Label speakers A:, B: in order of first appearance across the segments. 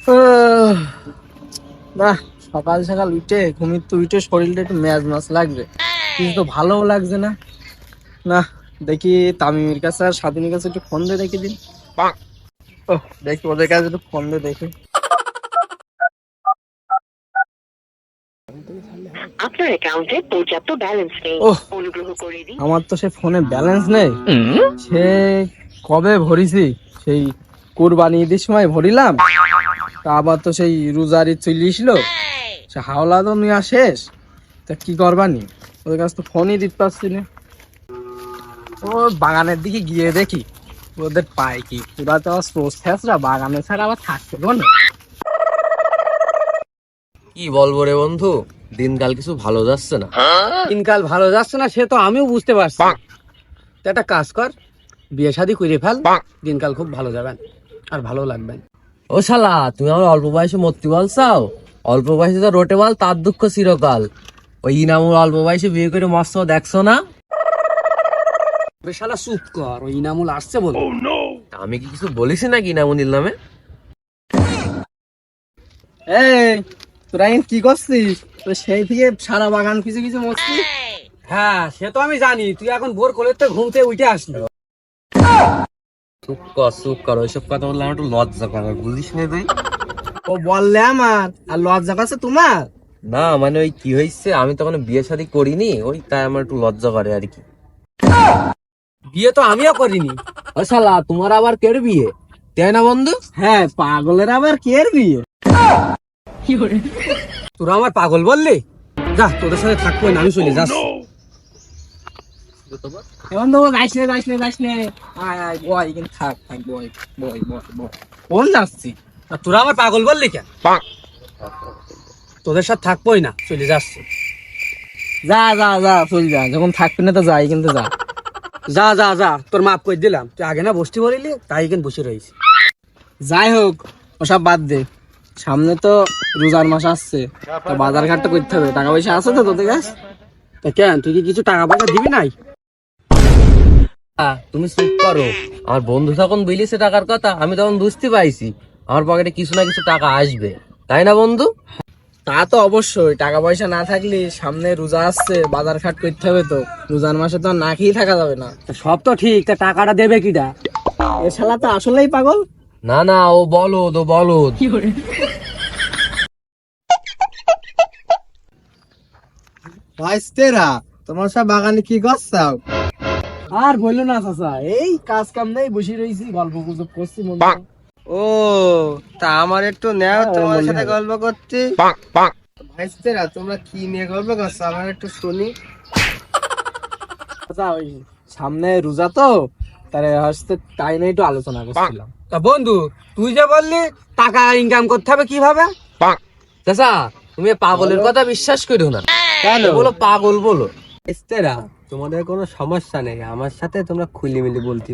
A: আহ, না সকাল সকাল উঠে ঘুমির তো উঠে শরীরটা একটু ম্যাজ ম্যাজ লাগবে। কিন্তু তো ভালোও লাগছে না। না দেখি তামিমের কাছে আর স্বাধীনের কাছে একটু ফোন দিয়ে দেখি দিন। ও দেখি ওদের কাছে একটু ফোন দিয়ে দেখি।
B: আপনার অ্যাকাউন্টে পর্যাপ্ত ব্যালেন্স নেই। অনুগ্রহ করে দিন।
A: আমার তো সে ফোনে ব্যালেন্স নেই। সে কবে ভরিছি? সেই কুরবানি ঈদের সময় ভরিলাম। তা আবার তো সেই রোজারি চলিয়েছিল সে হাওলা তো নেওয়া শেষ। তা কি করবানি ওদের কাছে তো ফোনই দিতে পারছি না। ও বাগানের দিকে গিয়ে দেখি ওদের পায় কি পুরা তো স্রোত ফেসরা বাগানে ছাড়া আবার থাকতে না।
C: কি বলব রে বন্ধু? দিনকাল কিছু ভালো যাচ্ছে না।
A: দিনকাল ভালো যাচ্ছে না সে তো আমিও বুঝতে পারছি। তো একটা কাজ কর বিয়ে শাদি করে ফেল। দিনকাল খুব ভালো যাবেন আর ভালো লাগবে
C: ও শালা তুমি আমার অল্প বয়সে মরতে বলছাও? অল্প বয়সে তো রোটে মাল তার দুঃখ চিরকাল। ওই ইনামুর অল্প বয়সে বিয়ে করে মস্ত দেখছ না?
A: শালা চুপ কর ওই ইনামুল আসছে বল।
C: আমি কি কিছু বলিস নাকি ইনামুনির নামে?
A: এই তোরা এখন কি করছিস? তো সেই থেকে সারা বাগান কিছু কিছু মরছিস? হ্যাঁ সে তো আমি জানি তুই এখন ভোর কোলের তো ঘুমতে উঠে আসলি।
C: চুপ কর চুপ কর ওইসব কথা বললে আমার একটু লজ্জা করে বুঝিস না তুই?
A: ও বললে আমার আর লজ্জা কাছে তোমার?
C: না মানে ওই কি হয়েছে আমি তখন বিয়ে শাদী করিনি ওই তাই আমার একটু লজ্জা করে আর কি।
A: বিয়ে তো আমিও করিনি।
C: ও শালা তোমার আবার কের বিয়ে? তাই না বন্ধু?
A: হ্যাঁ পাগলের আবার কে এর বিয়ে তোরা আমার পাগল বললি? যা তোদের সাথে থাকব না আমি চলে যাস এখন যাইস নে যাইস নে যাইস নে আয় আয় বয় এখানে থাক থাক বয় বয় বয় বয়। কোন যাচ্ছি? তোরা আমার পাগল বললি কেন? তোদের সাথে থাকবোই না চলে যাচ্ছি। যা যা যা চল যা যখন থাকবি না তো যাই কিন্তু যা। যা যা যা তোর মাফ করে দিলাম। তুই আগে না বসতে বলিলি তাই এখানে বসে রয়েছি। যাই হোক ওসব বাদ দে। সামনে তো রোজার মাস আসছে তো বাজার ঘাটটা করতে হবে। টাকা পয়সা আছে তো তোদের কাছে? তা কেন তুই কি কিছু টাকা পয়সা দিবি নাই?
C: তুমি চুপ করো। আমার বন্ধু তখন বলিছে টাকার কথা আমি তখন বুঝতে পাইছি। আমার পকেটে কিছু না কিছু টাকা আসবে। তাই না বন্ধু?
A: তা তো অবশ্যই। টাকা পয়সা না থাকলে সামনে রোজা আসছে বাজার ঘাট করতে হবে তো। রোজার মাসে তো না খেয়ে থাকা যাবে না। সব তো ঠিক তা টাকাটা দেবে কিটা এ শালা তো আসলেই পাগল।
C: না না ও বলো তো বলো
A: ভাইস্তেরা তোমার সব বাগানে কি করছাও? আর বলল না চাচা। এই কাজ কাম নেই বসে রয়েছি গল্প গুজব করছি মনে
D: ও তা আমার একটু নেও
A: হ্যাঁ,
D: তোমার সাথে গল্প করতে ভাইস্তেরা তোমরা কি নিয়ে গল্প করছ? আমার একটু শুনি।
A: সামনে রোজা তো তারে হচ্ছে তাই নিয়ে একটু আলোচনা করছিলাম। তা বন্ধু তুই যে বললি টাকা ইনকাম করতে হবে কীভাবে?
C: চাচা তুমি পাগলের কথা বিশ্বাস করো না।
D: কেন?
C: বলো পাগল বলো।
D: তোমাদের কোনো সমস্যা নেই আমার সাথে তোমরা খুলি মিলি বলতে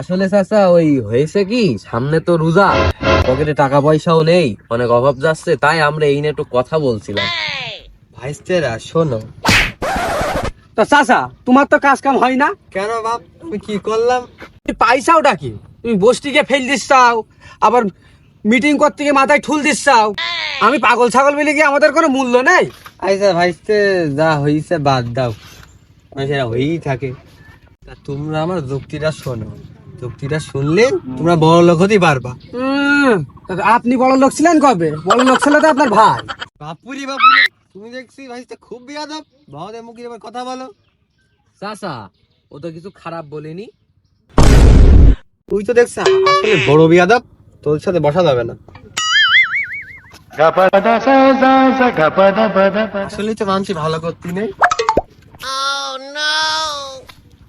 C: আসলে চাচা ওই হয়েছে কি সামনে তো রোজা পকেটে টাকা পয়সাও নেই অনেক অভাব যাচ্ছে তাই আমরা এই নিয়ে একটু কথা বলছিলাম।
D: ভাইস্তেরা শোনো।
A: তা চাচা তোমার তো কাজ কাম হয় না?
D: কেন বাপ আমি কি করলাম?
A: তুমি পাইসাও ডাকি তুমি বস্তিকে ফেল দিচ্ছাও আবার মিটিং করতে গিয়ে মাথায় ঠুল দিচ্ছাও। আমি পাগল ছাগল মিলে গিয়ে আমাদের কোনো মূল্য নেই?
D: আচ্ছা ভাইস্তে যা হয়েছে বাদ দাও। মানে সেটা হয়েই থাকে। তা তোমরা আমার যুক্তিটা শোনো। যুক্তিটা শুনলে তোমরা বড় লোক হতেই পারবা।
A: আপনি বড় লোক ছিলেন কবে? বড় লোক ছিল তো আপনার ভাই।
D: বাপুরি বাপুরি তুমি দেখছি ভাইস্তে খুব বিয়াদব। ভাওদের মুখে এবার কথা বলো।
C: চাচা ও তো কিছু খারাপ বলেনি।
D: তুই তো দেখছ আসলে বড় বিয়াদব তোর সাথে বসা যাবে না। আসলে তো মানছি ভালো করতে নেই।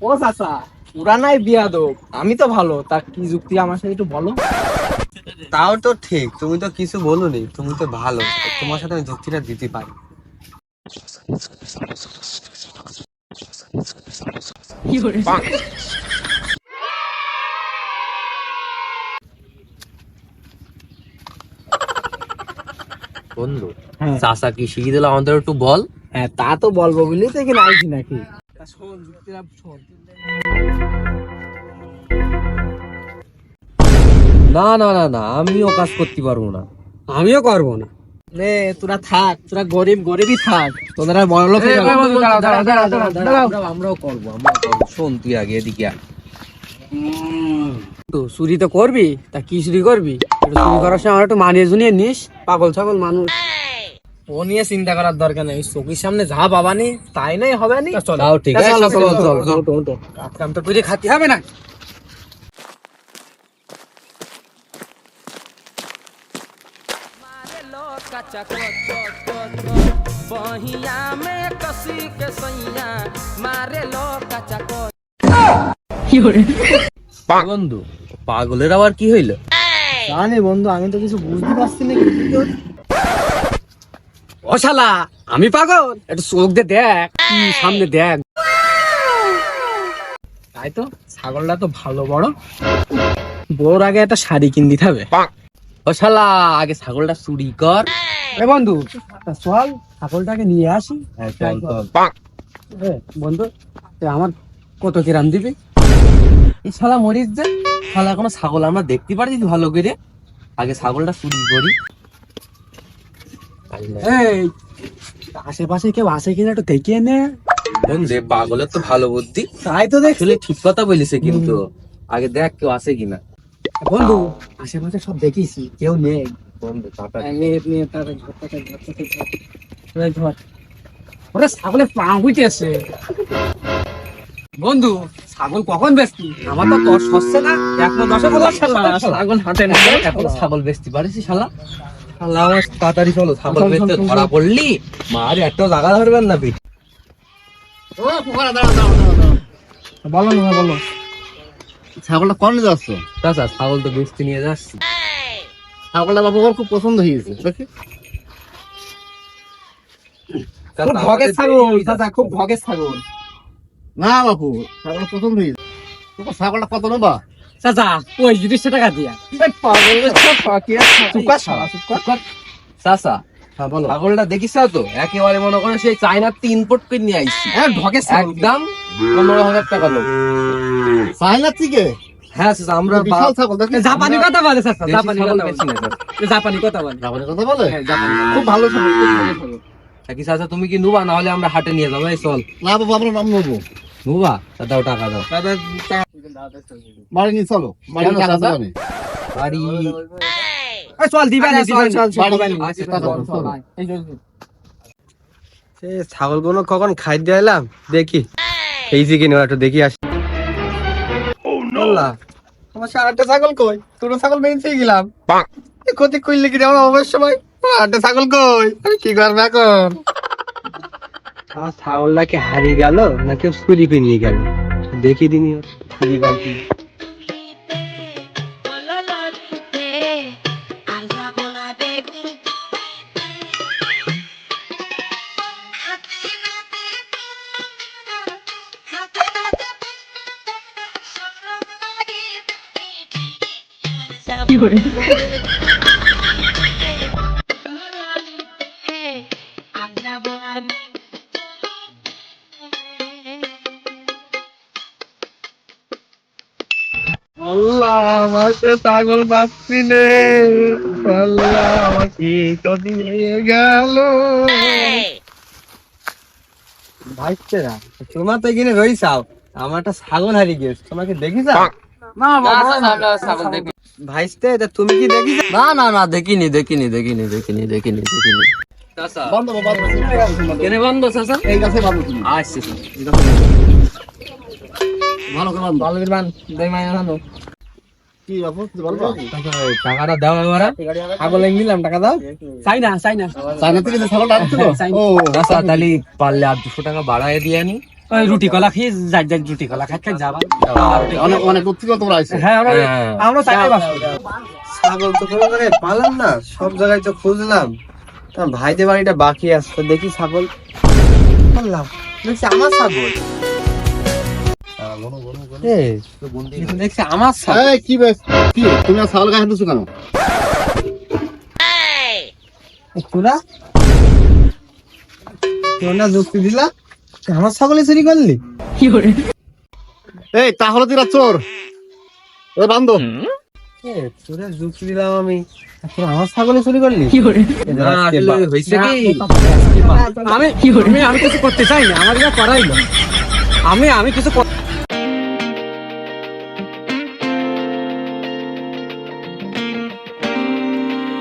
A: ও চাচা ওরা নাই বিয়া দো আমি তো ভালো তা কি যুক্তি আমার সাথে একটু বলো।
D: তাও তো ঠিক তুমি তো কিছু বলোনি তুমি তো ভালো তোমার সাথে আমি যুক্তিটা দিতে পারি।
C: বন্ধু
A: হ্যাঁ।
C: চাচা কি শিখিয়ে দিল আমাদের একটু বল?
A: হ্যাঁ তা তো বলব বলি তো এখানে আইছি নাকি শোন যুক্তিটা শোন।
C: না না না না আমিও কাজ করতে পারব না।
E: আমিও করব না।
D: তোরা থাক তোরা গরিব গরিবই থাক। বড় লোক
C: আমরাও- করব আমরাও করব। শোন তুই আগে এদিকে
E: তো চুরি তো করবি তা কি চুরি করবি? চুরি করার সময় আমার একটু মানিয়ে জুনিয়ে নিস পাগল ছাগল মানুষ।
D: ও নিয়ে চিন্তা করার দরকার নেই। চোখের সামনে যা বাবানি তাই নাই হবে নি?
C: তাও ঠিক আছে
D: চলো, চলো, চলো,
C: চল,
E: কাম তো করে খাতে হবে না।
C: বন্ধু পাগলের আবার কি হইল?
D: জানি বন্ধু আমি তো কিছু বুঝতে পারছি না।
E: ও শালা আমি পাগল? একটু চোখ দিয়ে দেখ কি সামনে দেখ।
D: তাই তো ছাগলটা তো ভালো বড়। বড় আগে একটা শাড়ি কিন দিতে হবে
C: ও শালা আগে ছাগলটা চুরি কর।
E: এ বন্ধু চল ছাগলটাকে নিয়ে আসি।
C: হ্যাঁ,
E: বন্ধু আমার কত কিরাম দিবি?
C: এই শালা মরিস যে শালা কোনো ছাগল আমরা দেখতে পারি ভালো করে। আগে ছাগলটা চুরি করি।
E: এই আশেপাশে কেউ কিনা একটু দেখিয়ে নে।
C: যে পাগলের তো ভালো বুদ্ধি।
D: তাই তো দেখ
C: ঠিক কথা বলেছে কিন্তু আগে দেখ কেউ আছে কিনা।
E: বন্ধু আশেপাশে সব দেখিছি কেউ নেই।
C: বন্ধু।
E: ওরে ছাগলের পা উঠেছে। বন্ধু ছাগল কখন বেচতি আমার তো দশ হচ্ছে না এক দশে
D: ছাগল হাঁটে না
C: এখন ছাগল বেচতে পারিস শালা? শালা আমার তাড়াতাড়ি চলো ছাগল
D: চল, চল,
C: বেচতে ধরা পড়লি? মার একটা জায়গা ধরবেন না পিঠ।
D: বলো না বলো।
F: ছাগলটা কনে যাচ্ছ?
C: চাচা ছাগল তো বেচতে নিয়ে যাচ্ছি।
F: ছাগলটা বাবু আমার খুব পছন্দ হয়েছে দেখি।
D: ভগের ছাগল দাদা খুব ভগের ছাগল।
F: না বাপু ছাগল পছন্দ হয়েছে। তোমার ছাগলটা কত নেবা?
E: চাচা ওই টাকা দিয়া।
C: চাচা
F: হ্যাঁ
C: ছাগলটা দেখিস তো? একেবারে মনে করো সেই তিন ফুট করে নিয়ে আইছি।
D: হ্যাঁ ছাগল
C: একদম পনেরো হাজার টাকা লোক।
F: থেকে?
C: হ্যাঁ আমরা
E: জাপানি কথা বলে জাপানি কথা বলে। জাপানি কথা বলে।
F: জাপানি কথা বলে?
E: হ্যাঁ, জাপানি।
D: খুব ভালো ছাগল
C: কি চাচা তুমি কি নুবা? না হলে আমরা হাটে নিয়ে যাব এই চল।
F: না বাবু আমরা নাম নেব।
C: নুবা তা দাও টাকা দাও।
D: দাদা টাকা-
F: বাড়ি নিয়ে চলো বাড়ি
C: কেন
F: নিয়ে
C: বাড়ি।
E: এই চল দিবা নি, দিবা নি।
D: চল, চল,
F: বাড়ি
D: চল,
F: নিয়ে
C: আচ্ছা,
F: চলো,
C: চল,
F: চলো।
D: এই যে,
E: দেখি। কিনা একটু দেখি আসি।
D: আমার সারাটা ছাগল কই? তোর ছাগল বেঁচে গেলাম। ক্ষতি করলে কি রে আমার অবশ্য সময় সারাটা ছাগল কই? আমি কি করব এখন?
E: আমার ছাগলটাকে হারিয়ে গেল না কেউ চুরি করে নিয়ে গেল? দেখি দিনি ওর গেল কি
D: আল্লাহ আমাকে ছাগল পাচ্ছি নে। আল্লাহ আমাকে কদি নিয়ে গেল।
E: ভাইস্তেরা তোমার তো এখানে রইছাও আমার একটা ছাগল হারিয়ে গেছে তোমাকে দেখিস
D: না
C: ছাগল দেখি।
E: ভাইস্তে তা তুমি কি দেখিস
C: না না না দেখিনি দেখিনি দেখিনি দেখিনি দেখিনি দেখিনি। চাচা।
F: বন্ধ বাবা
C: কেনে বন্ধ চাচা?
F: এই গাছে বাবু
C: আচ্ছা
F: ভালো করে
D: ভালো বিমান দেই মাইনা জানো।
F: কি বাবু কিছু বলব
C: টাকাটা দাও এবারে।
D: ছাগল নিলাম টাকা দাও।
E: চাই না চাই না।
F: চাইনা থেকে ছাগলটা আসছিল
E: চাইনা।
F: ও।
C: চাচা তাহলে পারলে আর দুশো টাকা বাড়ায় দিয়ে আনি।
E: রুটি কলা খেয়ে যাই যাই রুটি কলা খাই খাই যাবা
F: অনেক অনেক দূর থেকে তোমরা আইছো।
E: হ্যাঁ আমরা
C: হ্যাঁ।
E: আমরা চাই না
D: ছাগল তো কোনো জায়গায় পালাম না সব জায়গায় তো খুঁজলাম। ভাইদের বাড়িটা বাকি আছে দেখি ছাগল। পারলাম দেখছি আমার ছাগল? দেখছি আমার ছাগল
F: এই কি বেশ কি তুমি আর গায়ে হাত কেন?
D: তোরা তোরা যুক্তি দিলা? আমার ছাগলে চুরি করলি?
F: এই তাহলে তুই চোর। এ বান্ধব
D: তোরা যুক্তি দিলাম আমি। আর আমার ছাগলে চুরি করলি?
C: না আসলে হয়েছে কি?
E: আমি আমি আমি কিছু করতে চাই না আমার যা করাই না আমি আমি কিছু কর-